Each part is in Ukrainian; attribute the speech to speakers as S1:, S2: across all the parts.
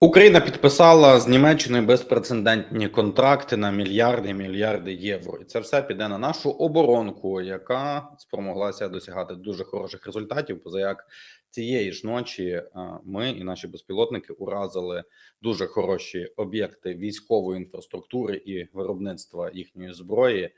S1: Україна підписала з Німеччиною безпрецедентні контракти на мільярди мільярди євро, і це все піде на нашу оборонку, яка спромоглася досягати дуже хороших результатів. Поза як цієї ж ночі ми і наші безпілотники уразили дуже хороші об'єкти військової інфраструктури і виробництва їхньої зброї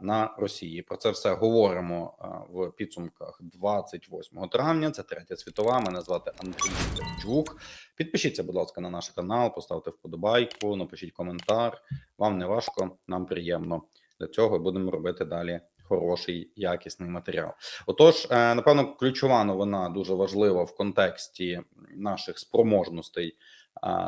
S1: на Росії. Про це все говоримо в підсумках 28 травня. Це третя світова. Мене звати Андрій Серчук. Підпишіться, будь ласка, на наш канал, поставте вподобайку, напишіть коментар. Вам не важко, нам приємно. Для цього будемо робити далі хороший якісний матеріал. Отож, е, напевно, ключова новина дуже важлива в контексті наших спроможностей е,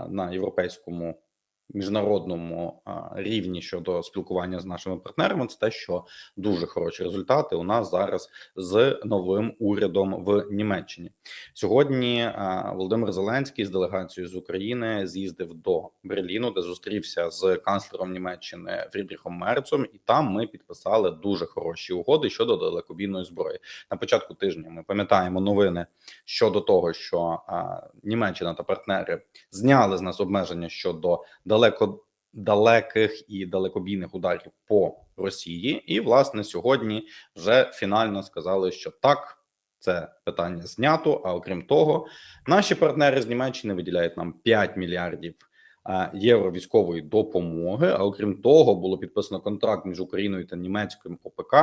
S1: на європейському міжнародному рівні щодо спілкування з нашими партнерами. Це те, що дуже хороші результати у нас зараз з новим урядом в Німеччині. Сьогодні Володимир Зеленський з делегацією з України з'їздив до Берліну, де зустрівся з канцлером Німеччини Фрідріхом Мерцом, і там ми підписали дуже хороші угоди щодо далекобійної зброї. На початку тижня ми пам'ятаємо новини щодо того, що Німеччина та партнери зняли з нас обмеження щодо далеко далеких і далекобійних ударів по Росії, і власне сьогодні вже фінально сказали, що так. Це питання знято. А окрім того, наші партнери з Німеччини виділяють нам 5 мільярдів євро військової допомоги. А окрім того, було підписано контракт між Україною та німецьким ОПК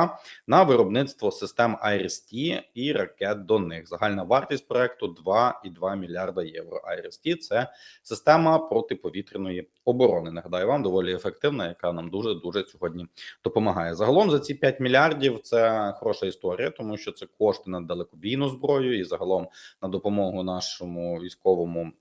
S1: на виробництво систем IRST і ракет до них. Загальна вартість проекту 2,2 мільярда євро. IRST – це система протиповітряної оборони. Нагадаю вам доволі ефективна, яка нам дуже дуже сьогодні допомагає. Загалом за ці 5 мільярдів це хороша історія, тому що це кошти на далекобійну зброю і загалом на допомогу нашому військовому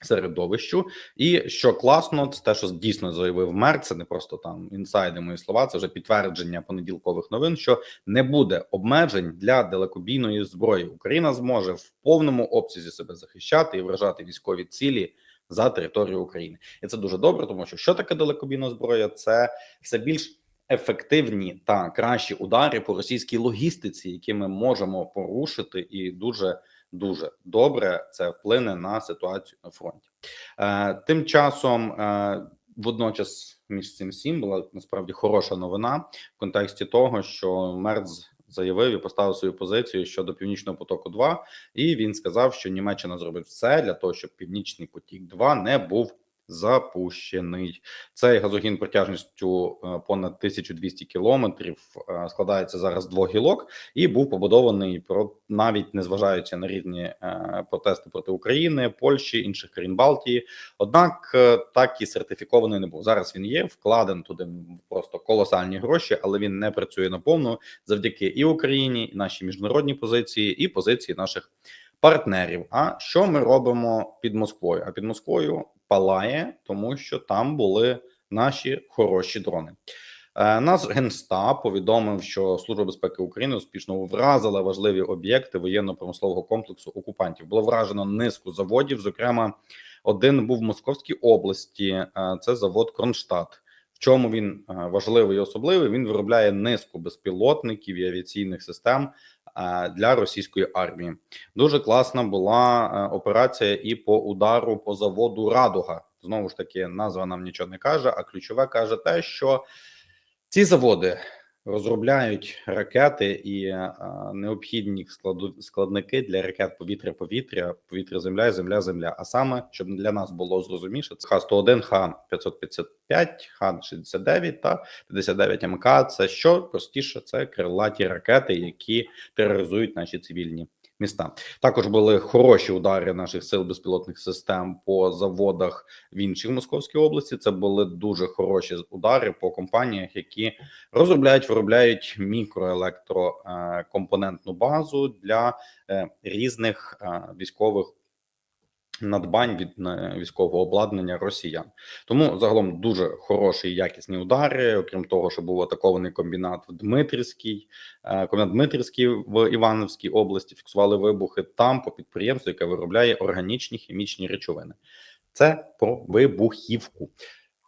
S1: середовищу, і що класно, це те, що дійсно заявив мер. Це не просто там інсайди мої слова. Це вже підтвердження понеділкових новин. Що не буде обмежень для далекобійної зброї. Україна зможе в повному обсязі себе захищати і вражати військові цілі. За територію України, і це дуже добре, тому що що таке далекобійна зброя? Це все більш ефективні та кращі удари по російській логістиці, які ми можемо порушити, і дуже дуже добре це вплине на ситуацію на фронті. Е, Тим часом е, водночас між цим всім була насправді хороша новина в контексті того, що Мерц заявив і поставив свою позицію щодо північного потоку. 2 і він сказав, що Німеччина зробить все для того, щоб північний потік 2 не був запущений. Цей газогін протяжністю е, понад 1200 кілометрів е, складається зараз з двох гілок і був побудований про навіть незважаючи на різні е, протести проти України, Польщі, інших країн Балтії. Однак так і сертифікований не був. Зараз він є вкладен туди просто колосальні гроші, але він не працює наповну завдяки і Україні, і нашій міжнародній позиції, і позиції наших партнерів. А що ми робимо під Москвою? А під Москвою палає, тому що там були наші хороші дрони. Е, нас генстаб повідомив, що служба безпеки України успішно вразила важливі об'єкти воєнно-промислового комплексу окупантів. Було вражено низку заводів. Зокрема, один був в Московській області. Е, це завод Кронштадт. В чому він е, важливий і особливий? Він виробляє низку безпілотників і авіаційних систем для російської армії. Дуже класна була е, операція і по удару по заводу Радуга. Знову ж таки, назва нам нічого не каже, а ключове каже те, що ці заводи розробляють ракети і е, необхідні складники для ракет повітря-повітря, повітря-земля, земля-земля. А саме щоб для нас було зрозуміше, це Х-101, Х-555, Х-69 та 59 МК. Це що простіше, це крилаті ракети, які тероризують наші цивільні міста. Також були хороші удари наших сил безпілотних систем по заводах в іншій Московській області. Це були дуже хороші удари по компаніях, які розробляють, виробляють мікроелектрокомпонентну базу для е, різних е, військових надбань від військового обладнання росіян. Тому загалом дуже хороші якісні удари. Окрім того, що був атакований комбінат в Дмитрівській, е, комбінат Дмитрівський в Івановській області. Фіксували вибухи там по підприємству, яке виробляє органічні хімічні речовини. Це про вибухівку.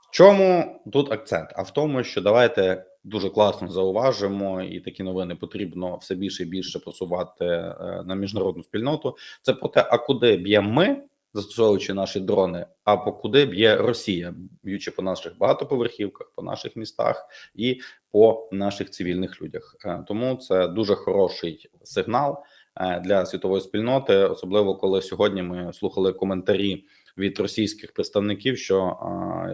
S1: В чому тут акцент? А в тому, що давайте дуже класно зауважимо, і такі новини потрібно все більше і більше просувати е, на міжнародну спільноту. Це про те, а куди б'ємо ми застосовуючи наші дрони, а по куди б'є Росія, б'ючи по наших багатоповерхівках, по наших містах і по наших цивільних людях. Е, Тому це дуже хороший сигнал е, для світової спільноти, особливо коли сьогодні ми слухали коментарі від російських представників, що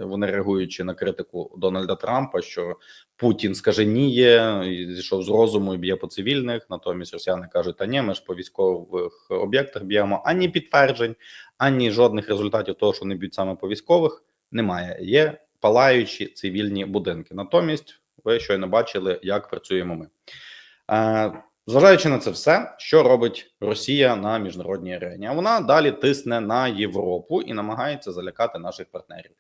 S1: вони реагуючи на критику Дональда Трампа, що Путін скаженіє, і зійшов з розуму і б'є по цивільних. Натомість росіяни кажуть: та ні, ми ж по військових об'єктах б'ємо ані підтверджень, ані жодних результатів того, що вони б'ють саме по військових, немає. Є палаючі цивільні будинки. Натомість, ви щойно бачили, як працюємо ми. Зважаючи на це все, що робить Росія на міжнародній арені? Вона далі тисне на Європу і намагається залякати наших партнерів.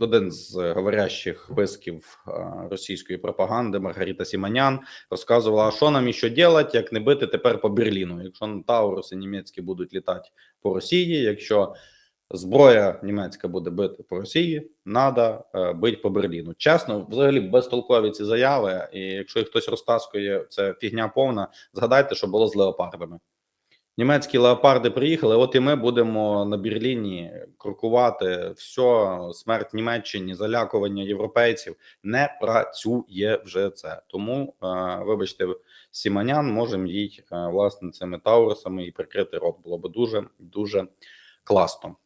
S1: Один з говорящих висків російської пропаганди Маргарита Сіманян розказувала, що нам і що делать, як не бити тепер по Берліну. Якщо Тауруси німецькі будуть літати по Росії, якщо зброя німецька буде бити по Росії, треба е, бити по Берліну. Чесно, взагалі безтолкові ці заяви. І якщо їх хтось розтаскує, це фігня повна. Згадайте, що було з леопардами. Німецькі леопарди приїхали. От і ми будемо на Берліні крокувати все, смерть Німеччині, залякування європейців. Не працює вже це. Тому, е, вибачте, Сіманян можемо їй е, власне цими таурусами і прикрити рот. Було би дуже дуже класно.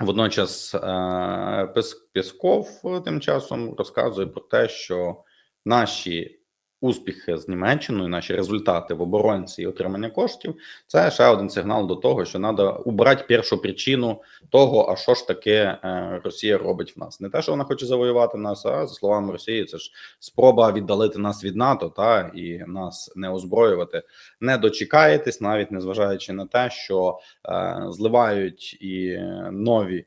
S1: Водночас е, Пєсков е, тим часом розказує про те, що наші успіхи з Німеччиною, наші результати в оборонці і отримання коштів це ще один сигнал до того, що треба убрати першу причину того, а що ж таке е, Росія робить в нас. Не те, що вона хоче завоювати нас, а за словами Росії, це ж спроба віддалити нас від НАТО та і нас не озброювати. Не дочекаєтесь, навіть незважаючи на те, що е, зливають і нові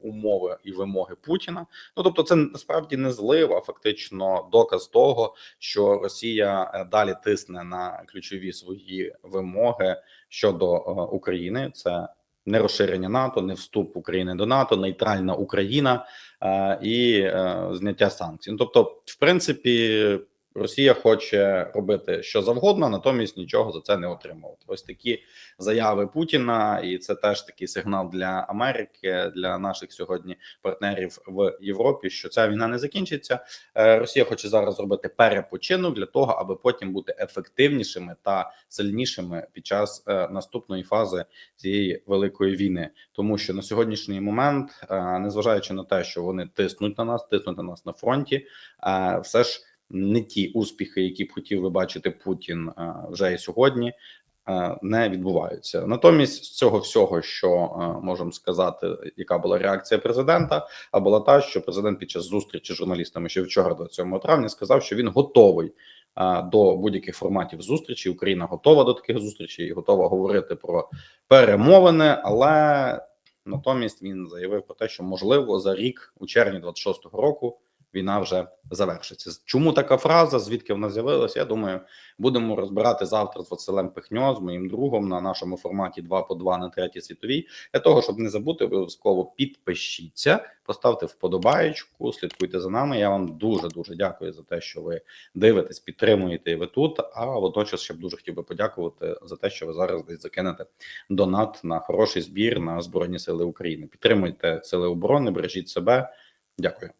S1: умови і вимоги Путіна. Ну тобто, це насправді не злив, а фактично доказ того, що Росія е, далі тисне на ключові свої вимоги щодо е, України. Це не розширення НАТО, не вступ України до НАТО, нейтральна Україна е, і е, зняття санкцій. Ну, тобто, в принципі. Росія хоче робити що завгодно, натомість нічого за це не отримувати. Ось такі заяви Путіна, і це теж такий сигнал для Америки, для наших сьогодні партнерів в Європі, що ця війна не закінчиться. Е, Росія хоче зараз зробити перепочинок для того, аби потім бути ефективнішими та сильнішими під час е, наступної фази цієї великої війни, тому що на сьогоднішній момент, е, незважаючи на те, що вони тиснуть на нас, тиснуть на нас на фронті, все ж не ті успіхи, які б хотів би бачити Путін е, вже і сьогодні. е, Не відбуваються натомість з цього всього, що е, можемо сказати, яка була реакція президента, а була та, що президент під час зустрічі з журналістами ще вчора, 27 травня, сказав, що він готовий до будь-яких форматів зустрічі. Україна готова до таких зустрічей, і готова говорити про перемовини, але натомість він заявив про те, що можливо за рік, у червні 26-го року, війна вже завершиться. Чому така фраза? Звідки вона з'явилася? Я думаю, будемо розбирати завтра з Василем Пихньо, з моїм другом на нашому форматі 2 по 2 на третій світовій. Для того щоб не забути, обов'язково підпишіться, поставте вподобаєчку, слідкуйте за нами. Я вам дуже дуже дякую за те, що ви дивитесь, підтримуєте ви тут. А водночас ще б дуже хотів би подякувати за те, що ви зараз десь закинете донат на хороший збір на збройні сили України. Підтримуйте сили оборони, бережіть себе. Дякую.